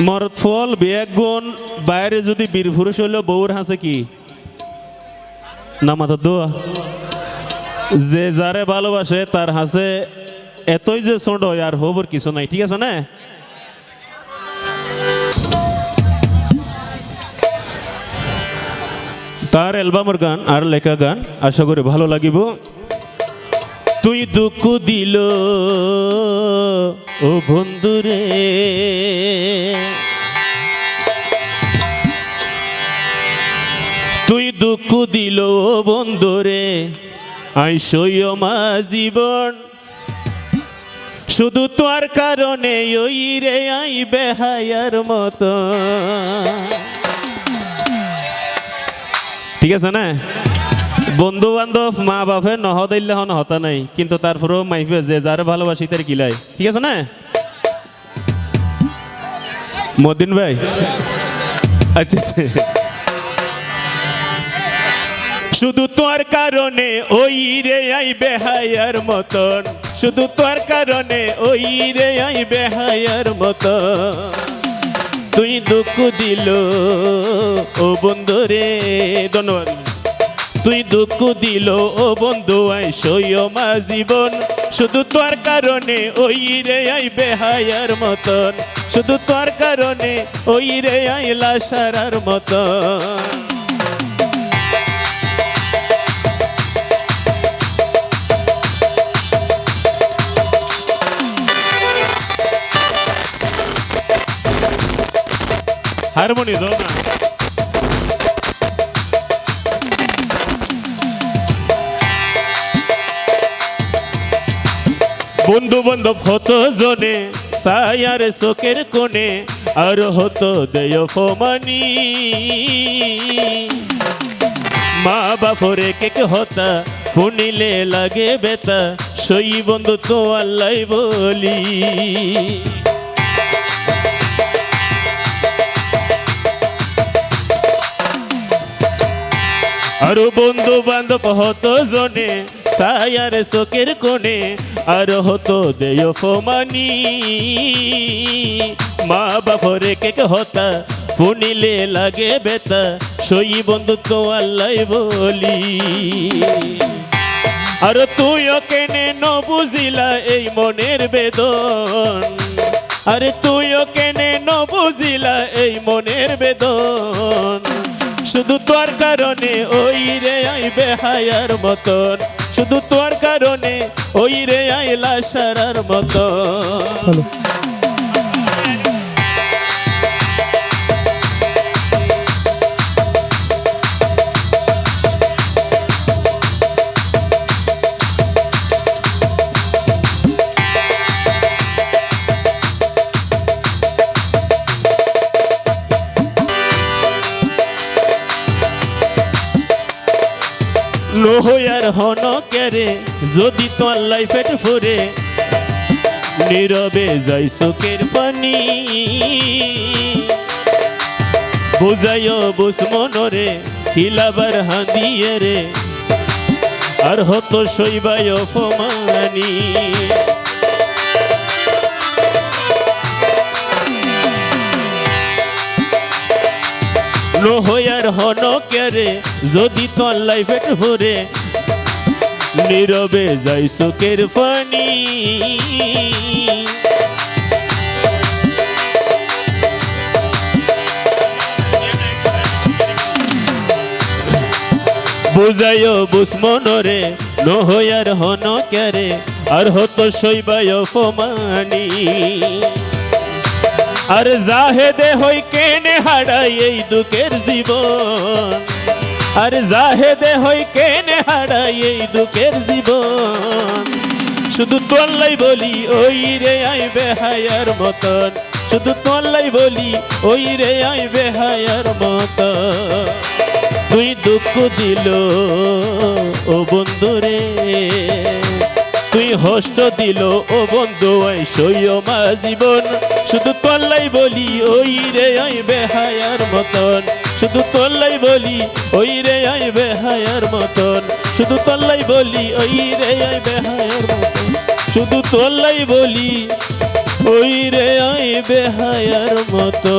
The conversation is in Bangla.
মরদ ফল বিয়াক গুণ, বাইরে যদি বীর হইল, বউর হাসে কি? না মাথা দোয়া। যে যারে ভালোবাসে, তার হাসে এতই যে ছোট, আর হবর কিছু নাই, ঠিক আছে না? তার অ্যালবামের গান আর লেখা গান, আশা করি ভালো লাগিব। তুই দুঃখ দিল ও বন্ধুরে। তুই দুঃখ দিল ও বন্ধুরে আই মা জীবন। শুধু তোর কারণে ওই রে আই বেহায়ার মতো ঠিক আছে না? বন্ধু বান্ধব মা বাপে নহ দিল্লে হন হতা নাই, কিন্তু তারপরেও মাইফে যে যার ভালোবাসি তার গিলাই। ঠিক আছে না? মদিন ভাই। আচ্ছা আচ্ছা। শুধু তোর কারণে ওই রে আই বেহায়ার মতন। শুধু তোর কারণে ওই রে আই বেহায়ার মতন। তুই দুঃখ দিল, ও বন্ধু রে, ধন্যবাদ। তুই দুঃখ দিল, ও বন্ধু আই সইও মা জীবন। শুধু তোর কারণে ওই রে আই বেহায়ার মতন। শুধু তোর কারণে ওই রে আই লাসারার মতন। হারমোনি, দাও বন্ধু বান্ধব হতো জনে সায়ার চোখের কোণে, আর হতো দেয় মা বাপরে কে হতা ফুনিলে লাগে বেতা সই বন্ধু তো আল্লাহ বলি। আর বন্ধু বান্ধব হতো জনে সায়ার চোখের কোণে আর হতো দেয় ফমানি মা বাপরে কে হতা, ফুনিলে লাগে বেতা সই বন্ধু তো আল্লাহ বলি। আর তুইও কেনে ন বুঝিলা এই মনের বেদন। আরে তুইও কেনে ন বুঝিলা এই মনের বেদন। শুধু তোর কারণে ওই রে আই বেহায়ার মতন। শুধু তোর কারণে ওই রে আইলা সারার মতন লোহয়ার হন কেরে? যদি তোর লাইফেট ফুরে, নীরবে যাই চোখের পানি। বুঝাইও বুঝ মনরে, হিলাবার হাঁদিয়ে রে। আর হতো শৈবায় অপমানি। নহয়ার হন কেরে যদি তোর লাইফেট ভরে নীরবে যাই চোখের পানি। বুঝাইও বুসমনরে নহয়ার হন কেরে আর হতো শৈবায় অপমানি। আর জাহেদে হই কেনে হারাই এই দুঃখের জীবন। আর জাহেদে হই কেনে হারাই এই দুঃখের জীবন। শুধু তোল্লাই বলি, ওই রে আই বেহায়ার মতন। শুধু তোল্লাই বলি, ওই রে আই বেহায়ার মতন। তুই দুঃখ দিল, ও বন্ধুরে হষ্ট দিল, ও বন্ধু আই মা জীবন। শুধু তোল্লাই বলি, ওই রে, আই বেহায়ার মতন। শুধু তোল্লাই বলি, ওই রে, আই বেহায়ার মতন। শুধু তোল্লাই বলি, ওই রে, আই বেহায়ার মতন। শুধু তোল্লাই বলি, ওই রে, আই বেহায়ার মতো